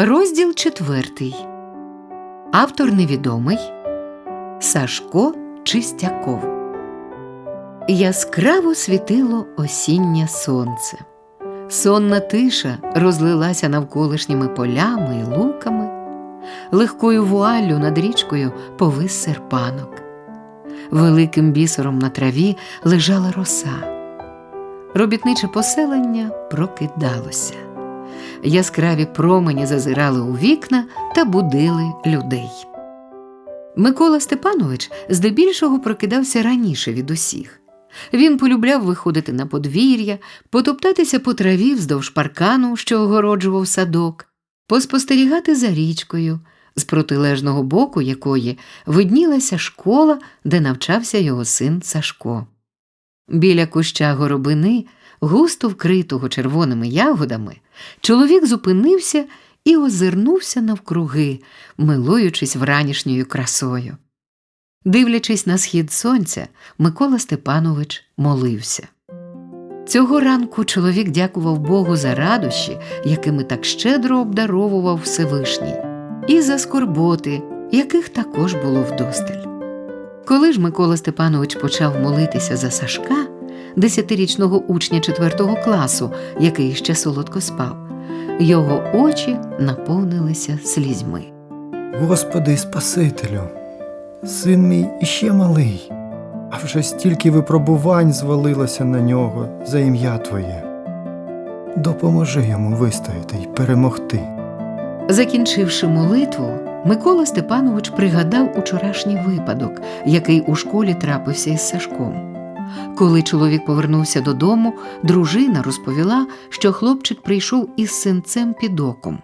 Розділ четвертий. Автор невідомий Сашко Чистяков. Яскраво світило осіннє сонце. Сонна тиша розлилася навколишніми полями і луками. Легкою вуаллю над річкою повис серпанок. Великим бісером на траві лежала роса. Робітниче поселення прокидалося. Яскраві промені зазирали у вікна та будили людей. Микола Степанович здебільшого прокидався раніше від усіх. Він полюбляв виходити на подвір'я, потоптатися по траві вздовж паркану, що огороджував садок, поспостерігати за річкою, з протилежного боку якої виднілася школа, де навчався його син Сашко. Біля куща горобини, густо вкритого червоними ягодами, чоловік зупинився і озирнувся навкруги, милуючись вранішньою красою. Дивлячись на схід сонця, Микола Степанович молився. Цього ранку чоловік дякував Богу за радощі, якими так щедро обдаровував Всевишній, і за скорботи, яких також було вдосталь. Коли ж Микола Степанович почав молитися за Сашка, десятирічного учня четвертого класу, який ще солодко спав, його очі наповнилися слізьми. Господи Спасителю, син мій іще малий, а вже стільки випробувань звалилося на нього за ім'я Твоє. Допоможи йому вистояти й перемогти. Закінчивши молитву, Микола Степанович пригадав учорашній випадок, який у школі трапився із Сашком. Коли чоловік повернувся додому, дружина розповіла, що хлопчик прийшов із синцем під оком.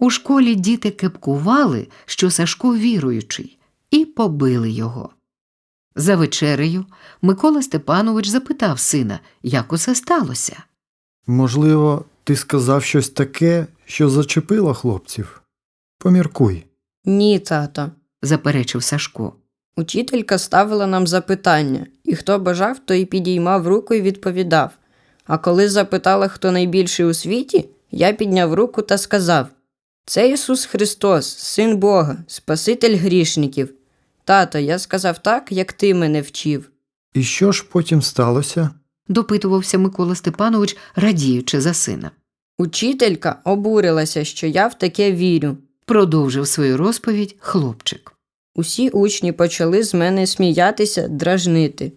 У школі діти кепкували, що Сашко віруючий, і побили його. За вечерею Микола Степанович запитав сина, як усе сталося. Можливо, ти сказав щось таке, що зачепило хлопців? Поміркуй. Ні, тато. заперечив Сашко. Учителька ставила нам запитання, і хто бажав, той підіймав руку і відповідав. А коли запитала, хто найбільший у світі, я підняв руку та сказав: Це Ісус Христос, Син Бога, Спаситель грішників. Тато, я сказав так, як ти мене вчив. І що ж потім сталося? допитувався Микола Степанович, радіючи за сина. Учителька обурилася, що я в таке вірю. Продовжив свою розповідь хлопчик. Усі учні почали з мене сміятися, дражнити.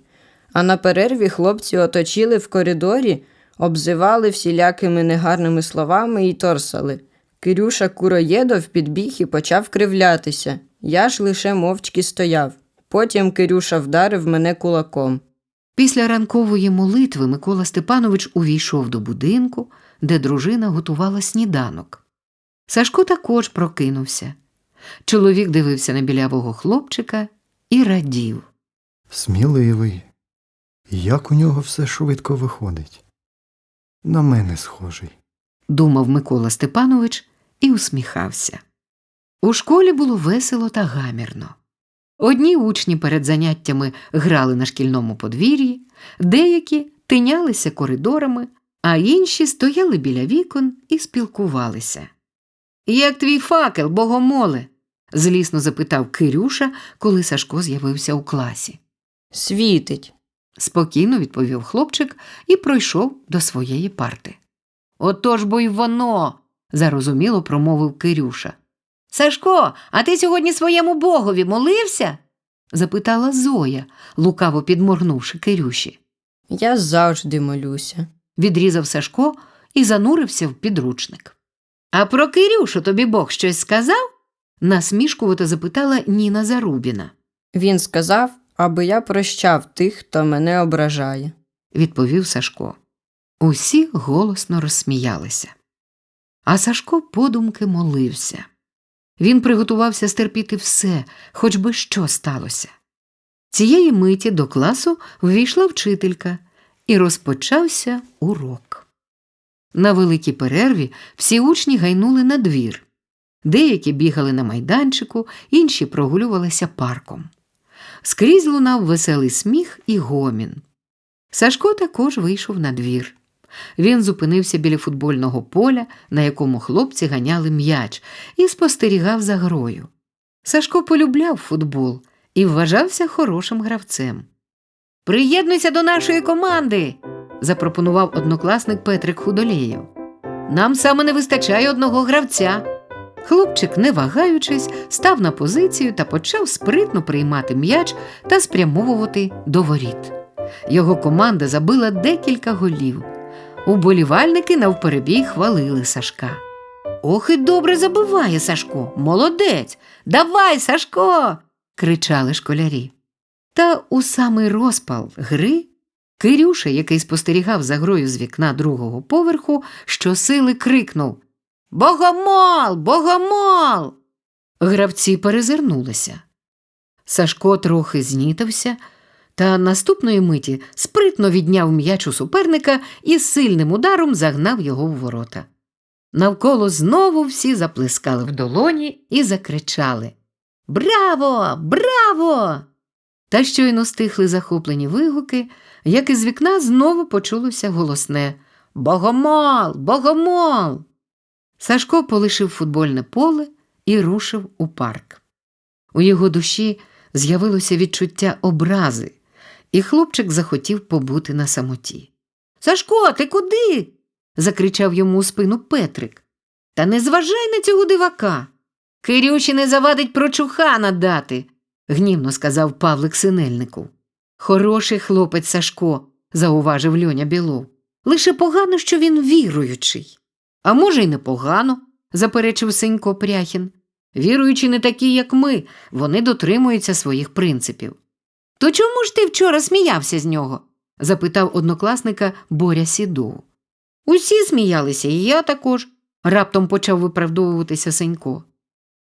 А на перерві хлопці оточили в коридорі, обзивали всілякими негарними словами і торсали. Кирюша Куроєдов підбіг і почав кривлятися. Я ж лише мовчки стояв. Потім Кирюша вдарив мене кулаком. Після ранкової молитви Микола Степанович увійшов до будинку, де дружина готувала сніданок. Сашко також прокинувся. Чоловік дивився на білявого хлопчика і радів. Сміливий. Як у нього все швидко виходить? На мене схожий. думав Микола Степанович і усміхався. У школі було весело та гамірно. Одні учні перед заняттями грали на шкільному подвір'ї, деякі тинялися коридорами, а інші стояли біля вікон і спілкувалися. Як твій факел, богомоле? злісно запитав Кирюша, коли Сашко з'явився у класі. Світить. Спокійно відповів хлопчик і пройшов до своєї парти. Отож бо й воно, зарозуміло промовив Кирюша. Сашко, а ти сьогодні своєму богові молився? запитала Зоя, лукаво підморгнувши Кирюші. Я завжди молюся. Відрізав Сашко і занурився в підручник. А про Кирюшу тобі Бог щось сказав? насмішкувато запитала Ніна Зарубіна. Він сказав, аби я прощав тих, хто мене ображає. відповів Сашко. Усі голосно розсміялися. А Сашко подумки молився. Він приготувався стерпіти все, хоч би що сталося. Цієї миті до класу ввійшла вчителька, і розпочався урок. На великій перерві всі учні гайнули на двір. Деякі бігали на майданчику, інші прогулювалися парком. Скрізь лунав веселий сміх і гомін. Сашко також вийшов на двір. Він зупинився біля футбольного поля, на якому хлопці ганяли м'яч, і спостерігав за грою. Сашко полюбляв футбол і вважався хорошим гравцем. Приєднуйся до нашої команди, запропонував однокласник Петрик Худолєєв. Нам саме не вистачає одного гравця. Хлопчик, не вагаючись, став на позицію та почав спритно приймати м'яч та спрямовувати до воріт. Його команда забила декілька голів. Уболівальники навперебій хвалили Сашка. Ох і добре забиває Сашко, молодець. Давай, Сашко. кричали школярі. Та у самий розпал гри Кирюша, який спостерігав за грою з вікна другого поверху, щосили крикнув Богомол! Богомол! Гравці перезирнулися. Сашко трохи знітився, та наступної миті спритно відняв м'яч у суперника і сильним ударом загнав його в ворота. Навколо знову всі заплескали в долоні і закричали Браво! Браво! Та щойно стихли захоплені вигуки, як із вікна знову почулося голосне Богомол! Богомол! Сашко полишив футбольне поле і рушив у парк. У його душі з'явилося відчуття образи, і хлопчик захотів побути на самоті. Сашко, ти куди? закричав йому у спину Петрик. Та не зважай на цього дивака. Кирюші не завадить прочухана дати, гнівно сказав Павлик Синельнику. Хороший хлопець Сашко, зауважив Льоня Білов. Лише погано, що він віруючий. А може, й непогано, заперечив Синько Пряхін. Віруючі не такі, як ми, вони дотримуються своїх принципів. То чому ж ти вчора сміявся з нього? запитав однокласника Боря Сідов. Усі сміялися, і я також, раптом почав виправдовуватися Сенько.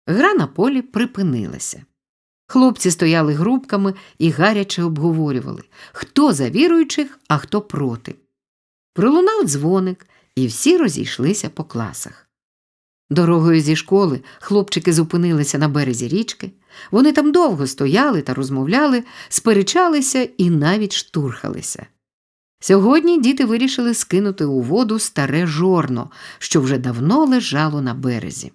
Гра на полі припинилася. Хлопці стояли групками і гаряче обговорювали, хто за віруючих, а хто проти. Пролунав дзвоник, і всі розійшлися по класах. Дорогою зі школи хлопчики зупинилися на березі річки. Вони там довго стояли та розмовляли, сперечалися і навіть штурхалися. Сьогодні діти вирішили скинути у воду старе жорно, що вже давно лежало на березі.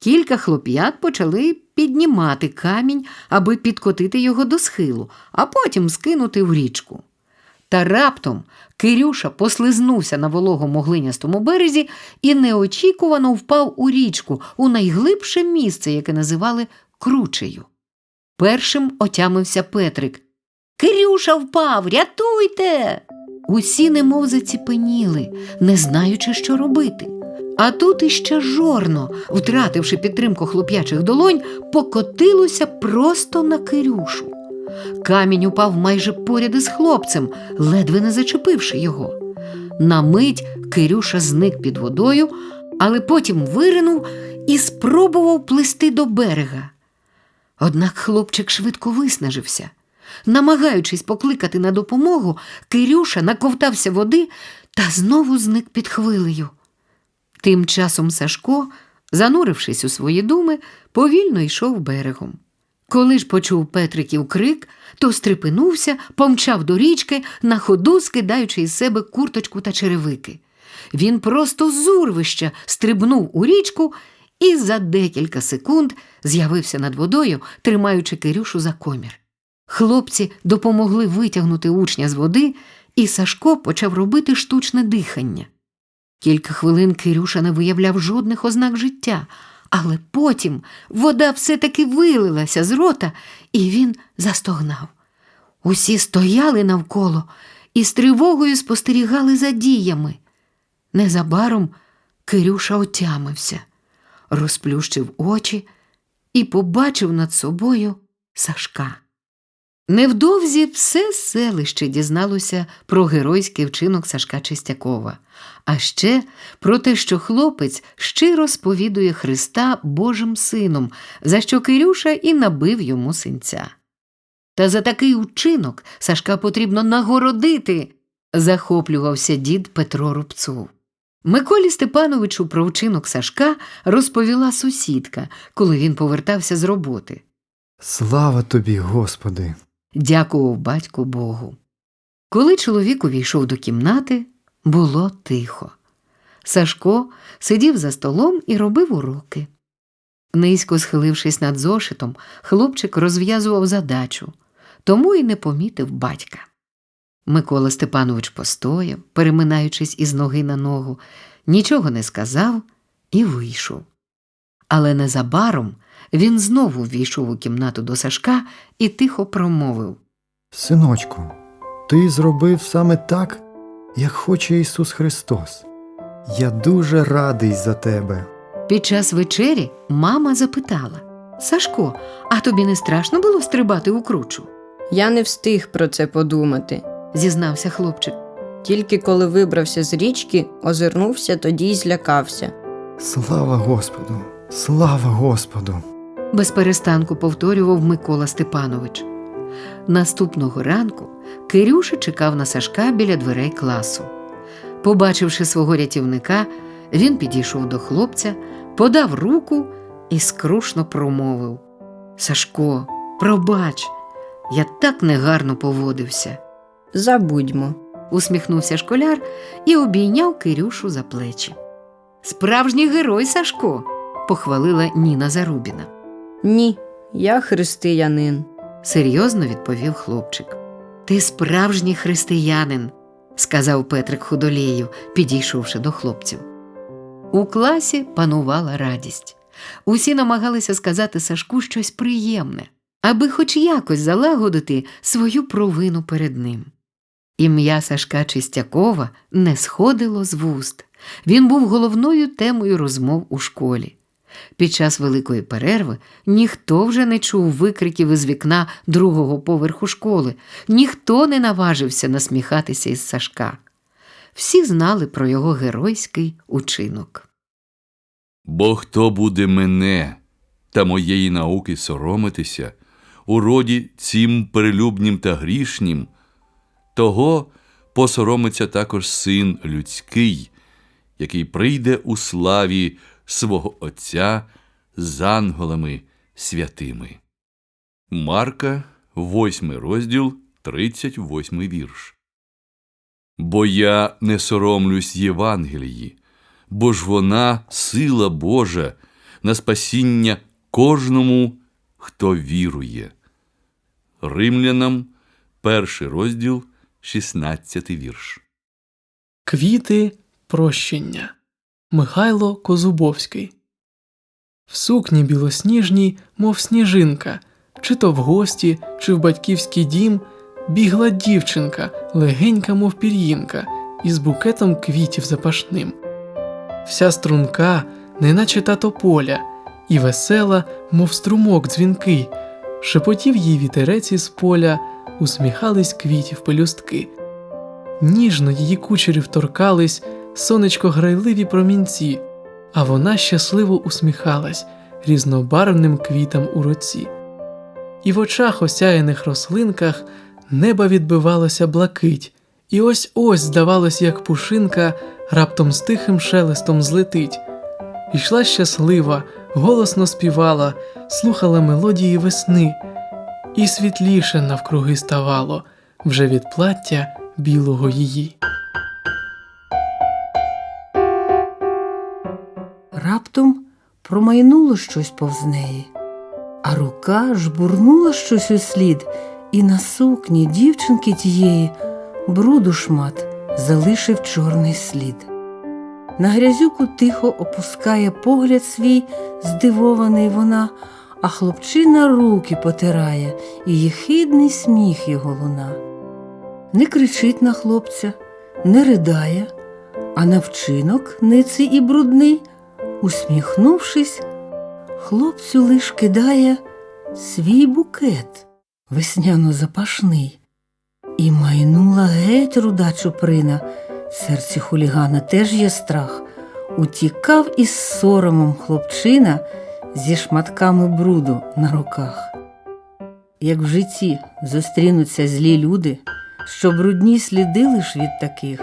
Кілька хлоп'ят почали піднімати камінь, аби підкотити його до схилу, а потім скинути в річку. Та раптом Кирюша послизнувся на вологому глинястому березі і неочікувано впав у річку у найглибше місце, яке називали Кручею. Першим отямився Петрик. Кирюша впав, рятуйте. Усі немов заціпеніли, не знаючи, що робити. А тут іще жорно, втративши підтримку хлоп'ячих долонь, покотилося просто на Кирюшу. Камінь упав майже поряд із хлопцем, ледве не зачепивши його. На мить Кирюша зник під водою, але потім виринув і спробував плисти до берега. Однак хлопчик швидко виснажився. Намагаючись покликати на допомогу, Кирюша наковтався води та знову зник під хвилею. Тим часом Сашко, занурившись у свої думи, повільно йшов берегом. Коли ж почув Петриків крик, то стрепенувся, помчав до річки, на ходу скидаючи із себе курточку та черевики. Він просто з урвища стрибнув у річку і за декілька секунд з'явився над водою, тримаючи Кирюшу за комір. Хлопці допомогли витягнути учня з води, і Сашко почав робити штучне дихання. Кілька хвилин Кирюша не виявляв жодних ознак життя, але потім вода все-таки вилилася з рота, і він застогнав. Усі стояли навколо і з тривогою спостерігали за діями. Незабаром Кирюша отямився, розплющив очі і побачив над собою Сашка. Невдовзі все селище дізналося про геройський вчинок Сашка Чистякова, а ще про те, що хлопець щиро сповідує Христа Божим сином, за що Кирюша і набив йому синця. Та за такий учинок Сашка потрібно нагородити, захоплювався дід Петро Рубцов. Миколі Степановичу про вчинок Сашка розповіла сусідка, коли він повертався з роботи. Слава тобі, Господи! Дякував батьку Богу. Коли чоловік увійшов до кімнати, Було тихо. Сашко сидів за столом і робив уроки. Низько схилившись над зошитом, хлопчик розв'язував задачу, тому й не помітив батька. Микола Степанович постояв, переминаючись із ноги на ногу, нічого не сказав і вийшов. Але незабаром він знову ввійшов у кімнату до Сашка і тихо промовив. Синочку, ти зробив саме так, як хоче Ісус Христос. Я дуже радий за тебе. Під час вечері мама запитала Сашко, а тобі не страшно було стрибати у кручу? Я не встиг про це подумати. зізнався хлопчик. Тільки коли вибрався з річки, озирнувся, тоді й злякався. Слава Господу! Слава Господу! без перестанку повторював Микола Степанович. Наступного ранку Кирюша чекав на Сашка біля дверей класу. Побачивши свого рятівника, він підійшов до хлопця, подав руку і скрушно промовив: Сашко, пробач, я так негарно поводився. Забудьмо. усміхнувся школяр і обійняв Кирюшу за плечі. Справжній герой Сашко, похвалила Ніна Зарубіна. Ні, я християнин. серйозно відповів хлопчик. Ти справжній християнин, сказав Петрик худолєєв, підійшовши до хлопців. У класі панувала радість. Усі намагалися сказати Сашку щось приємне, аби хоч якось залагодити свою провину перед ним. Ім'я Сашка Чистякова не сходило з вуст. Він був головною темою розмов у школі. Під час великої перерви ніхто вже не чув викриків із вікна другого поверху школи, ніхто не наважився насміхатися із Сашка. Всі знали про його геройський учинок. Бо хто буде мене та моєї науки соромитися, у роді цім перелюбнім та грішнім, того посоромиться також син людський, який прийде у славі свого Отця з ангелами святими. Марка, 8 розділ, 38 вірш. Бо я не соромлюсь Євангелії, бо ж вона сила Божа на спасіння кожному, хто вірує. Римлянам, перший розділ, 16 вірш. Квіти прощення. Михайло Козубовський. В сукні білосніжній, мов сніжинка, чи то в гості, чи в батьківський дім, бігла дівчинка, легенька, мов пір'їнка, із букетом квітів запашним. Вся струнка, неначе та тополя, і весела, мов струмок дзвінкий, шепотів їй вітерець із поля, усміхались квітів пелюстки. Ніжно її кучерів торкались сонечко грайливі промінці, а вона щасливо усміхалась різнобарвним квітам у руці. І в очах осяяних рослинках неба відбивалося блакить, і ось ось, здавалось, як пушинка раптом з тихим шелестом злетить. Ішла щаслива, голосно співала, слухала мелодії весни, і світліше навкруги ставало вже від плаття білого її. Раптом промайнуло щось повз неї, а рука жбурнула щось у слід, і на сукні дівчинки тієї бруду шмат залишив чорний слід. На грязюку тихо опускає погляд свій, здивований вона, а хлопчина руки потирає, і єхидний сміх його луна. Не кричить на хлопця, не ридає, а на вчинок ниций і брудний усміхнувшись, хлопцю лиш кидає свій букет весняно запашний. І майнула геть руда чуприна, в серці хулігана теж є страх. Утікав із соромом хлопчина зі шматками бруду на руках. Як в житті зустрінуться злі люди, що брудні сліди лиш від таких,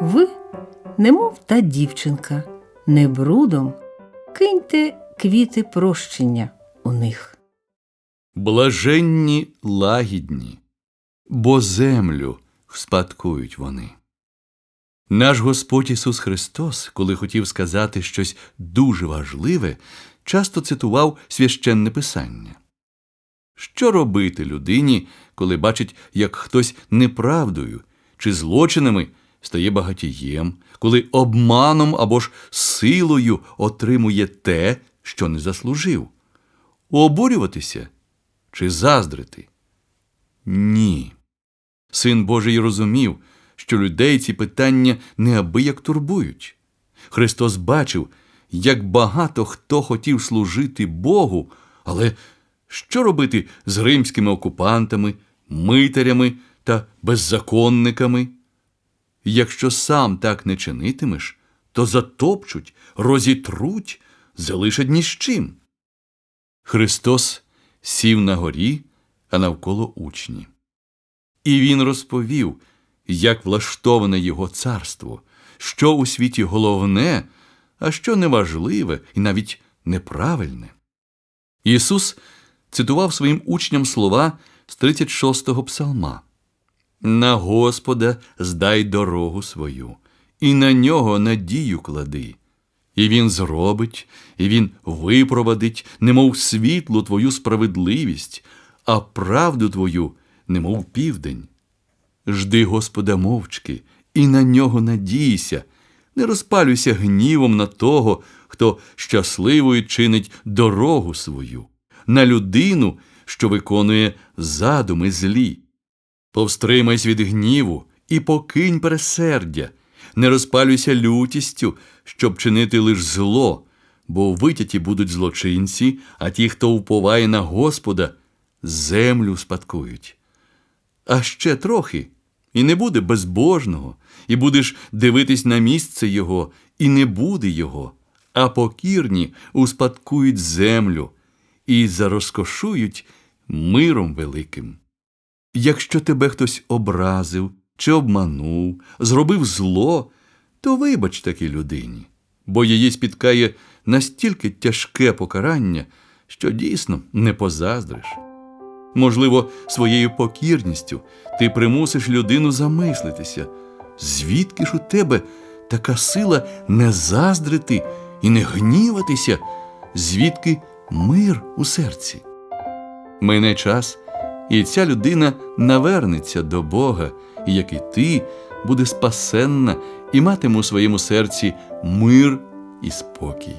ви, немов та дівчинка, не брудом киньте квіти прощення у них. Блаженні лагідні, бо землю вспадкують вони. Наш Господь Ісус Христос, коли хотів сказати щось дуже важливе, часто цитував священне писання. Що робити людині, коли бачить, як хтось неправдою чи злочинами стає багатієм, коли обманом або ж силою отримує те, що не заслужив? Обурюватися чи заздрити? Ні. Син Божий розумів, що людей ці питання неабияк турбують. Христос бачив, як багато хто хотів служити Богу, але що робити з римськими окупантами, митарями та беззаконниками? Якщо сам так не чинитимеш, то затопчуть, розітруть, залишать ні з чим. Христос сів на горі, а навколо учні. І він розповів, як влаштоване його царство, що у світі головне, а що неважливе і навіть неправильне. Ісус цитував своїм учням слова з 36-го псалма На Господа здай дорогу свою, і на нього надію клади. І він зробить, і він випровадить, немов світло твою справедливість, а правду твою, немов південь. Жди Господа мовчки, і на нього надійся, не розпалюйся гнівом на того, хто щасливою чинить дорогу свою, на людину, що виконує задуми злі. Повстримайся від гніву і покинь пересердя, не розпалюйся лютістю, щоб чинити лиш зло, бо витяті будуть злочинці, а ті, хто уповає на Господа, землю спадкують. А ще трохи, і не буде безбожного, і будеш дивитись на місце його, і не буде його, а покірні успадкують землю і зарозкошують миром великим. Якщо тебе хтось образив чи обманув, зробив зло, то вибач такій людині, бо її спіткає настільки тяжке покарання, що дійсно не позаздриш. Можливо, своєю покірністю ти примусиш людину замислитися, звідки ж у тебе така сила не заздрити і не гніватися, звідки мир у серці. Мине час, і ця людина навернеться до Бога, і як і ти, буде спасенна і матиме у своєму серці мир і спокій.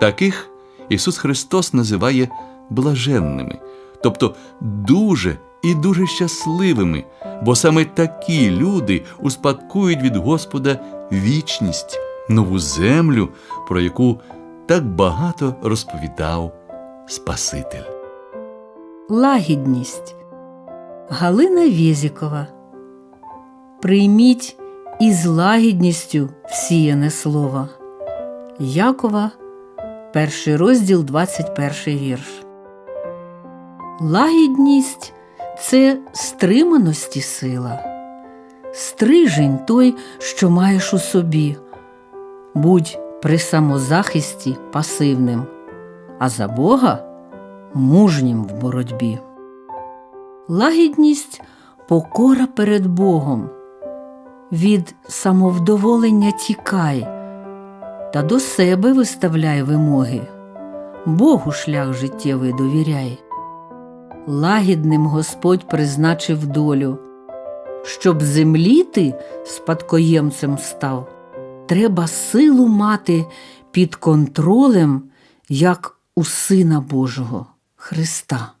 Таких Ісус Христос називає блаженними, тобто дуже і дуже щасливими, бо саме такі люди успадкують від Господа вічність, нову землю, про яку так багато розповідав Спаситель. Лагідність. Галина Вєзікова. Прийміть із лагідністю всіяне слово. Якова, перший розділ, 21 вірш. Лагідність це стриманості сила. Стрижень той, що маєш у собі. Будь при самозахисті пасивним, а за Бога мужнім в боротьбі. Лагідність покора перед Богом. Від самовдоволення тікай та до себе виставляй вимоги. Богу шлях життєвий довіряй. Лагідним Господь призначив долю. Щоб землі ти спадкоємцем став, треба силу мати під контролем, як у Сина Божого Христа.